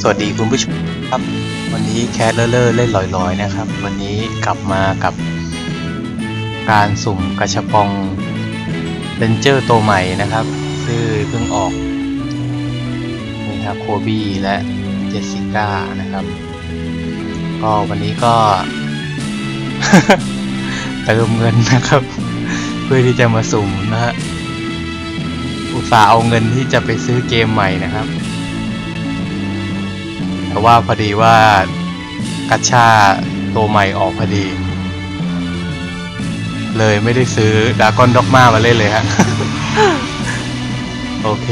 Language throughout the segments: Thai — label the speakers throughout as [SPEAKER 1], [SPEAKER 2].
[SPEAKER 1] สวัสดีคุณผู้ชมครับ วันนี้แคสเลอร์เล้อเล่นลอยๆนะครับ วันนี้กลับมากับการสุ่มกระชบปองเรนเจอร์ตัวใหม่นะครับซึ่งเพิ่งออกนี่ครับโคบี้และเจสสิก้านะครับ ก็วันนี้ก็ เติมเงินนะครับ เพื่อที่จะมาสุ่มนะฮะอุตส่าห์เอาเงินที่จะไปซื้อเกมใหม่นะครับ แต่ว่าพอดีว่ากัชชาตัวใหม่ออกพอดี เลยไม่ได้ซื้อดากอนด็อกมามาเล่นเลยฮะ โอเค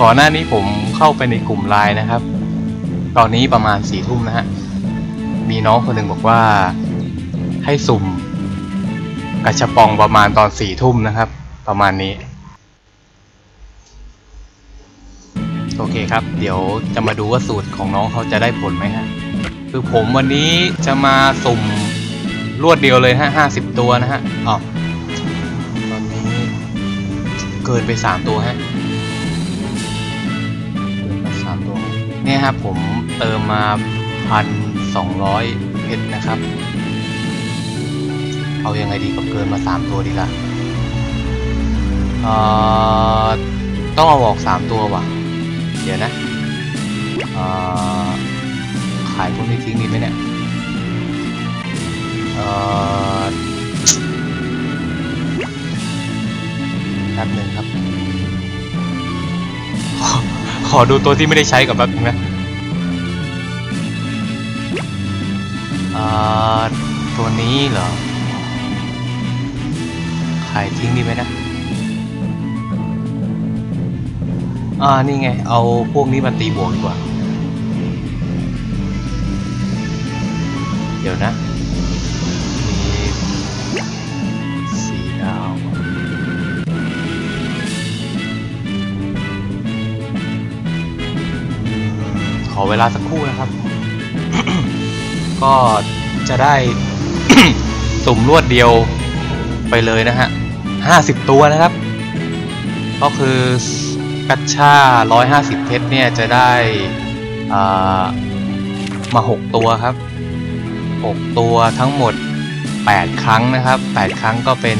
[SPEAKER 1] ก่อนหน้านี้ผมเข้าไปในกลุ่มไลน์นะครับ ตอนนี้ประมาณสี่ทุ่มนะฮะ มีน้องคนหนึ่งบอกว่าให้สุ่มกระชปองประมาณตอนสี่ทุ่มนะครับ ประมาณนี้ โอเคครับ เดี๋ยวจะมาดูว่าสูตรของน้องเขาจะได้ผลไหมฮะ คือผมวันนี้จะมาสุ่มรวดเดียวเลยฮะห้าสิบตัวนะฮะอ๋อตอนนี้เกินไปสามตัวฮะ เกินไปสามตัว เนี่ยครับผมเติมมาพันสองร้อยเพชรนะครับ เอายังไงดีกับเกินมาสามตัวดีละเอ่อ ต้องเอาออกสามตัวว่ะ ดี๋ยวนะขายพวกนี้ทิ้งดีไหมเนี่ยแป๊บหนึ่งครับ ขอดูตัวที่ไม่ได้ใช้กับแป๊บนึงนะตัวนี้เหรอ ขายทิ้งดีไหมนะ อ่า นี่ไง เอาพวกนี้มาตีบวกดีกว่า เดี๋ยวนะ มีสีดาว ขอเวลาสักครู่นะครับ ก็จะได้สุ่มรวดเดียวไปเลยนะฮะห้าสิบตัวนะครับ ก็คือ กัชชา 150 เพชรเนี่ยจะได้อ่ามา 6 ตัวครับ 6 ตัวทั้งหมด 8 ครั้งนะครับ 8 ครั้งก็เป็น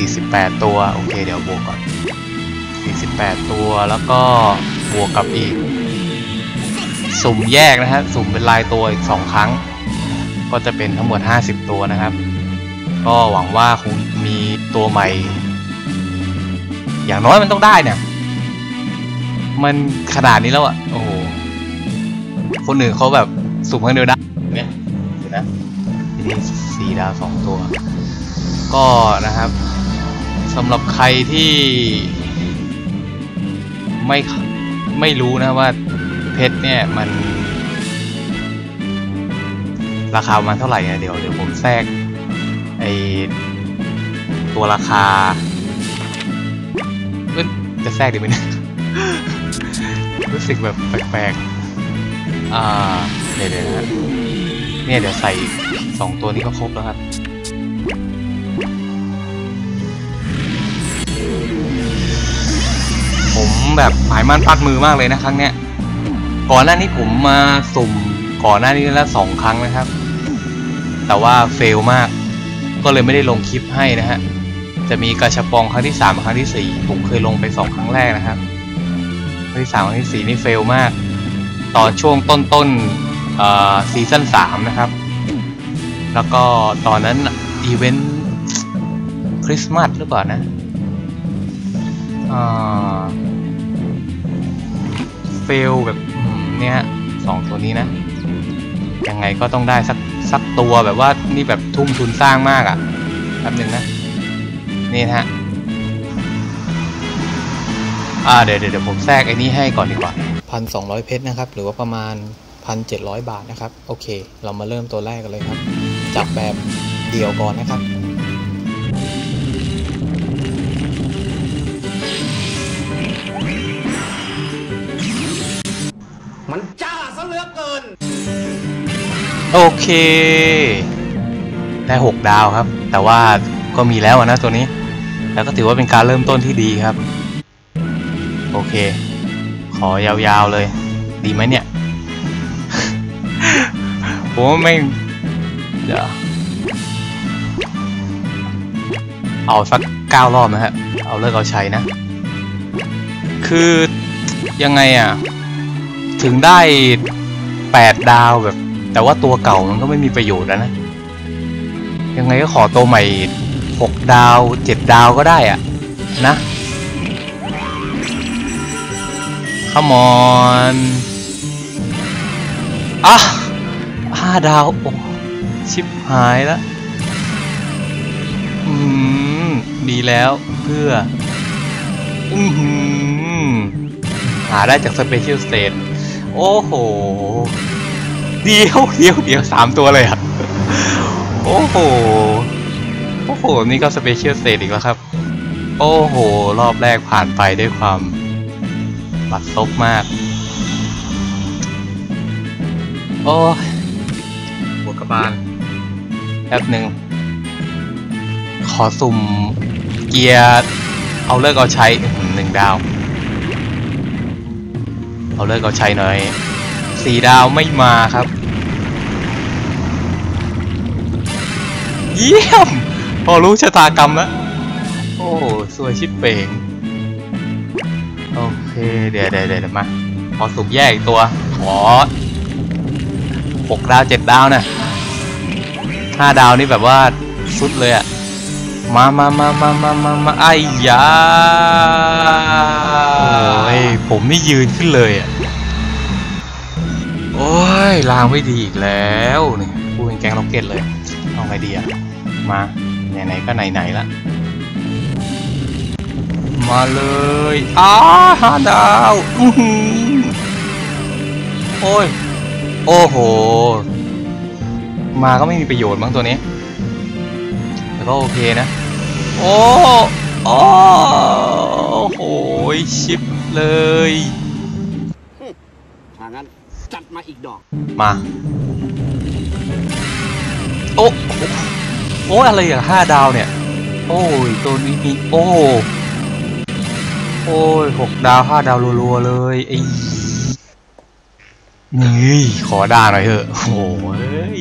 [SPEAKER 1] 48 ตัว โอเค เดี๋ยวบวกก่อน 48 ตัวแล้วก็บวกกับอีก สุ่มแยกนะฮะสุ่มเป็นลายตัวอีก 2 ครั้ง ก็จะเป็นทั้งหมด 50 ตัวนะครับ ก็หวังว่าคงมีตัวใหม่ อย่างน้อยมันต้องได้เนี่ย มันขนาดนี้แล้วอะโอ้โห คนอื่นเขาแบบสุ่มครั้งเดียวได้เนี่ยเห็นนะทีนี้สี่ดาวสองตัว ก็นะครับสำหรับใครที่ไม่ไม่รู้นะว่าเพชรเนี่ยมัน ราคาประมันเท่าไหร่นะเดี๋ยวเดี๋ยวผมแทรกไอตัวราคา เอ้ยจะแทรกดีไหมเนี่ย รู้สึกแบบแปลกๆ อ่า เดี๋ยวเดี๋ยวนะเนี่ยเดี๋ยวใส่สองตัวนี้ก็ครบแล้วครับ ผมแบบหมายมั่นปัดมือมากเลยนะครั้งเนี้ย ก่อนหน้านี้ผมมาสุ่มก่อนหน้านี้แล้วสองครั้งนะครับ แต่ว่าเฟลมาก ก็เลยไม่ได้ลงคลิปให้นะฮะ จะมีกระชับปองครั้งที่สามครั้งที่สี่ผมเคยลงไปสองครั้งแรกนะครับ ครั้งที่สามครั้งที่สี่นี่เฟลมาก ตอนช่วงต้นต้นซีซั่นสามนะครับ แล้วก็ตอนนั้นอีเวนต์คริสต์มาสหรือเปล่านะเฟลแบบเนี่ยสองตัวนี้นะ ยังไงก็ต้องได้สักสักตัวแบบว่านี่แบบทุ่มทุนสร้างมากอะ่ะแป๊บหนึ่งนะ นี่นะฮะ อ่าเดี๋ยวเดี๋ยวผมแทรกไอ้นี้ให้ก่อนดีกว่าพันสองร้อยเพชรนะครับ หรือว่าประมาณพันเจ็ดร้อยบาทนะครับ โอเค เรามาเริ่มตัวแรกกันเลยครับ จับแบบเดี่ยวก่อนนะครับ
[SPEAKER 2] มันจ้าซะเหลือเกิน
[SPEAKER 1] โอเค ได้หกดาวครับ แต่ว่าก็มีแล้วอะนะตัวนี้ แล้วก็ถือว่าเป็นการเริ่มต้นที่ดีครับ โอเค ขอยาวๆเลย ดีไหมเนี่ย ผมว่าไม่งเดี๋ยวเอาสักเก้ารอบนะฮะ เอาเลิกเอาใช้นะ คือยังไงอะ ถึงได้แปดดาวแบบ แต่ว่าตัวเก่ามันก็ไม่มีประโยชน์แล้วนะ ยังไงก็ขอตัวใหม่หกดาวเจ็ดดาวก็ได้อะ นะ Come on อะห้าดาว โอ้ชิบหายแล้วอืมดีแล้วเพื่อ อือหือหาได้จากสเปเชียลสเตทโอ้โห เดียวเดียวเดียวสามตัวเลยอะ โอ้โห โอ้โห นี่ก็สเปเชียลสเตทอีกแล้วครับ โอ้โห รอบแรกผ่านไปด้วยความ บัดซบมาก โอ้ยหัวกระบาลแป๊บหนึ่ง ขอสุ่มเกียร์เอาเลิกเอาใช้หนึ่งดาว เอาเลิกเอาใช้หน่อยสี่ดาวไม่มาครับ เยี่ยม พอรู้ชะตากรรมแล้ว โอ้ สวยชิบเป่ง เคเดี๋ยวเดี๋ยวเดี๋ยวมาขอสุ่มแยกอีกตัว ขอหกดาวเจ็ดดาวนะห้าดาวนี่แบบว่าสุดเลยอะมามามามามามามาไอ้ยาโอ้ยผมนี่ยืนขึ้นเลยอะโอ้ยลางไม่ดีอีกแล้วนี่พูดเป็นแกงล็อกเก็ตเลย เอาไงดีอะมาไหนๆก็ไหนๆละ มาเลยอ้าห้าดาวอื้อหือโอ้ย โอ้โห มาก็ไม่มีประโยชน์มั้งตัวนี้ แต่ก็โอเคนะ โอ้โอ้โหชิปเลย
[SPEAKER 2] ถ้างั้นจัดมาอีกดอก
[SPEAKER 1] มา โอ้โอ้โอ้อะไรอะห้าดาวเนี่ย โอ้ย ตัวนี้มีโอ้ โอ้ยหกดาวห้าดาวรัวๆเลยไอ้นี่ขอด่าหน่อยเถอะโอ้ย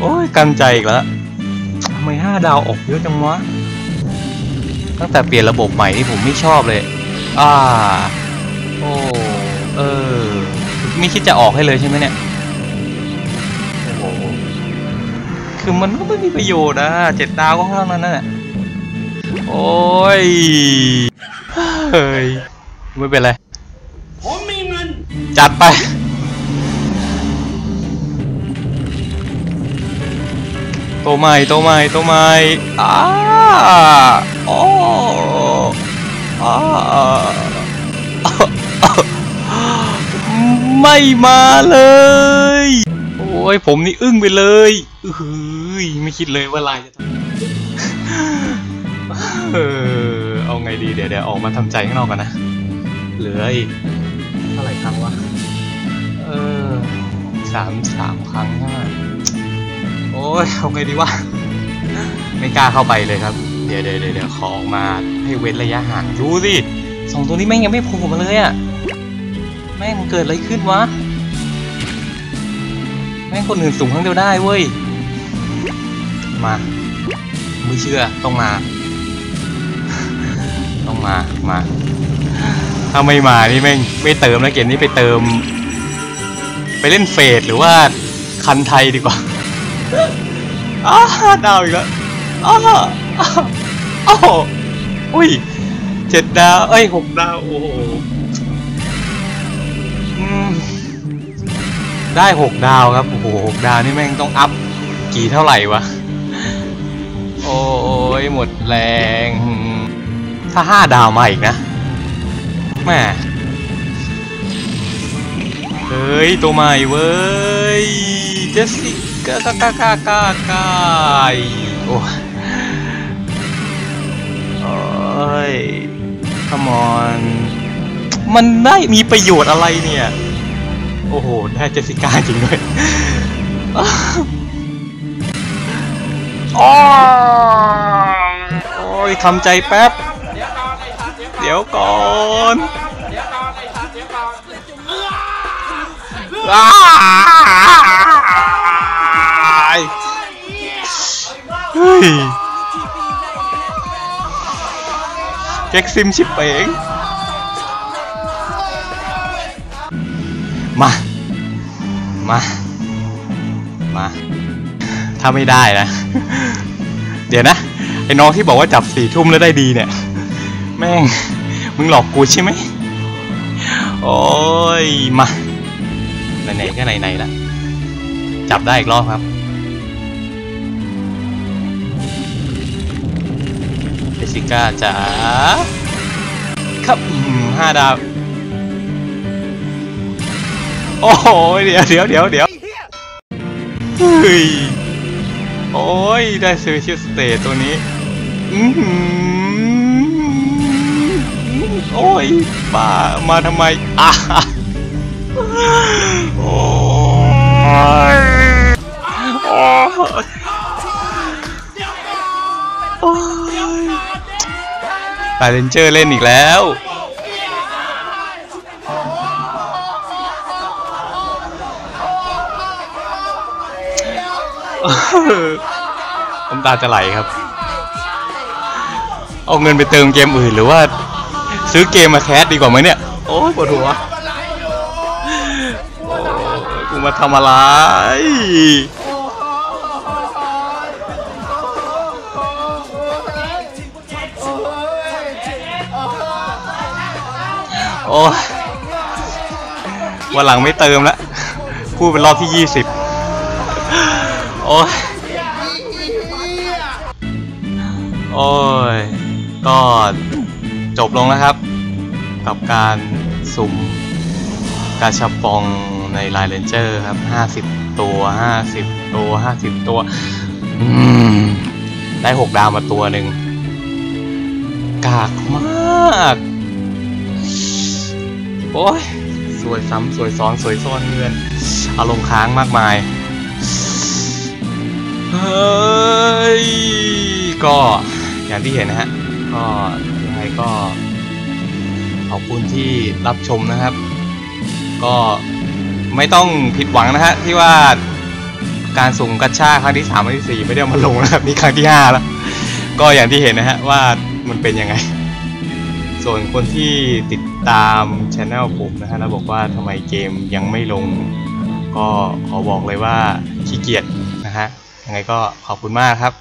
[SPEAKER 1] โอ้ยกันใจอีกแล้วทำไมห้าดาวออกเยอะจังวะ ตั้งแต่เปลี่ยนระบบใหม่นี่ผมไม่ชอบเลย อ่า โอ้เออไม่คิดจะออกให้เลยใช่ไหมเนี่ยโอ้โหคือมันก็ไม่มีประโยชน์นะเจ็ดดาวก็เท่านั้นน่ะ โอ้ย เฮ้ย ไม่เป็นไร
[SPEAKER 2] ผมมีเงิน
[SPEAKER 1] จัดไปตัวใหม่ตัวใหม่ตัวใหม่อ้าโอ้อ้าไม่มาเลย โอ้ย ผมนี่อึ้งไปเลยอื้อหือไม่คิดเลยว่าลายจะทำ เออเอาไงดีเดี๋ยวเดี๋ยวออกมาทำใจข้างนอกกันนะ เหลืออีกเท่าไหร่ครั้งวะ เออสามสามครั้งห้าโอ้ยเอาไงดีวะ ไม่กล้าเข้าไปเลยครับเดี๋ยวเดี๋ยวเดี๋ยวเดี๋ยวขอออกมาให้เว้นระยะห่างดูสิสองตัวนี้แม่งยังไม่โผล่มาเลยอะแม่งเกิดอะไรขึ้นวะ แม่งคนอื่นสูงครั้งเดียวได้เว้ย มา ไม่เชื่อต้องมาต้อง มา ถ้าไม่มานี่แม่งไม่เติมแล้วเกมนี้ไปเติม ไปเล่นเฟดหรือว่าคันไทยดีกว่าอ้าดาวอีกแล้วอ้าอ้าวอุ้ยเจ็ดดาวเอ้ยหกดาวโอ้โหได้หกดาวครับโอ้โหหกดาวนี่แม่งต้องอัพกี่เท่าไหร่วะ โอ้ยหมดแรง ถ้าห้าดาวมาอีกนะแม่เฮ้ย ตัวใหม่เว้ย เจสสิก้ากากากากากายโอ้ยโอ้ย come on มันได้มีประโยชน์อะไรเนี่ย โอ้โห ได้เจสสิก้าจริงด้วยอ้าวโอ้ยทำใจแป๊บ ดี๋ยวก่อนอ้ายเฮ้ยเก็กซิมชิปเองมา มา มา ถ้าไม่ได้นะ เดี๋ยวนะ ไอ้น้องที่บอกว่าจับสี่ทุ่มแล้วได้ดีเนี่ย แม่ง มึงหลอกกูใช่ไหมโอ้ยมาไหนๆก็ไหนๆล้วจับได้อีกรอบครับเจสสิก้าจ๋าครับห้าดาว โอ้โหเดี๋ยวเดี๋ยวเดี๋ยวเดี๋ยวเฮ้ย โอ้ย ได้เซอร์เชียลสเตทตัวนี้ อือหือ โอ้ยบ้ามาทำไมอะโอ้ยโอ้ยโอ้ยตาเลนเจอร์เล่นอีกแล้วน้ำตาจะไหลครับ เอาเงินไปเติมเกมอื่นหรือว่า ซื้อเกมมาแคสดีกว่าไหมเนี่ย โอ้ยปวดหัวโอ้ยกูมาทำอะไร โอ้ยวันหลังไม่เติมแล้วพูดเป็นรอบที่ยี่สิบโอ้ยโอ้ยก็ จบลงแล้วครับ กับการสุ่มกาชาปองในไลน์เลนเจอร์ครับ 50 ตัว 50 ตัว 50 ตัวได้ 6 ดาวมาตัวหนึ่งกากมาก โอ้ย สวยซ้ำสวยซ้อน สวยซ้อนเงิน อารมณ์ค้างมากมาย เฮ้ย ก็อย่างที่เห็นนะฮะ ก็ ก็ขอบคุณที่รับชมนะครับ ก็ไม่ต้องผิดหวังนะฮะที่ว่าการสุ่มกัชชาครั้งที่สามครั้งที่สี่ไม่ได้มาลงนะครับนี่ครั้งที่ห้าแล้ว ก็อย่างที่เห็นนะฮะว่ามันเป็นยังไง ส่วนคนที่ติดตามช anel ผมนะฮะแล้วบอกว่าทำไมเกมยังไม่ลง ก็ขอบอกเลยว่าขี้เกียจนะฮะยังไงก็ขอบคุณมากครับ